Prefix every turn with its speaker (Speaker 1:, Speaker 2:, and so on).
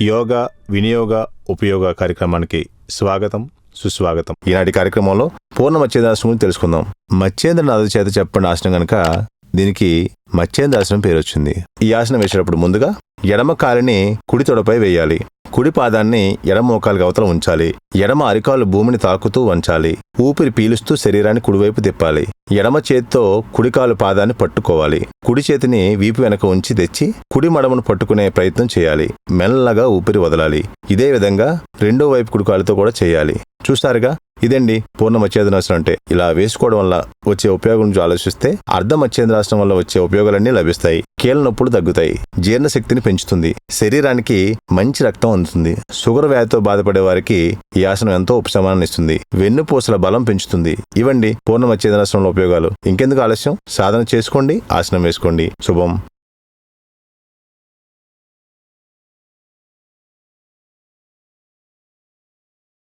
Speaker 1: యోగా వినియోగ ఉపయోగ కార్యక్రమానికి స్వాగతం సుస్వాగతం. ఈనాటి కార్యక్రమంలో పూర్ణ మత్స్యేంద్రాసనం గురించి తెలుసుకుందాం. మత్స్యేంద్రనాథ చేత చెప్పండి ఆసనం గనక దీనికి మత్స్యేంద్రాసనం పేరు వచ్చింది ఈ ఆసనం వేసేటప్పుడు ముందుగా ఎడమ కాలిని కుడి తొడపై వేయాలి. కుడి పాదాన్ని ఎడమ మోకాలుగా అవతల ఉంచాలి. ఎడమ అరికాలు భూమిని తాకుతూ వంచాలి. ఊపిరి పీలుస్తూ శరీరాన్ని కుడివైపు తిప్పాలి. ఎడమ చేత్తో కుడికాలు పాదాన్ని పట్టుకోవాలి. కుడి చేతిని వీపు వెనక ఉంచి తెచ్చి కుడి మడమను పట్టుకునే ప్రయత్నం చేయాలి. మెల్లగా ఊపిరి వదలాలి. ఇదే విధంగా రెండో వైపు కుడికాలతో కూడా చేయాలి. చూసారుగా ఇదండి పూర్ణ మత్స్యేంద్రాసనం అంటే. ఇలా వేసుకోవడం వల్ల వచ్చే ఉపయోగం గురించి ఆలోచిస్తే అర్ధ మత్స్యేంద్రాసనం వల్ల వచ్చే ఉపయోగాలన్నీ లభిస్తాయి. కీళ్ళ నొప్పులు తగ్గుతాయి. జీర్ణశక్తిని పెంచుతుంది. శరీరానికి మంచి రక్తం అందుతుంది. షుగర్ వ్యాధితో బాధపడే వారికి ఈ ఆసనం ఎంతో ఉపశమనాన్ని ఇస్తుంది. వెన్నుపూసల బలం పెంచుతుంది. ఇవండి పూర్ణ మత్స్యేంద్రాసనంలో ఉపయోగాలు. ఇంకెందుకు ఆలస్యం? సాధన చేసుకోండి ఆసనం వేసుకోండి. శుభం.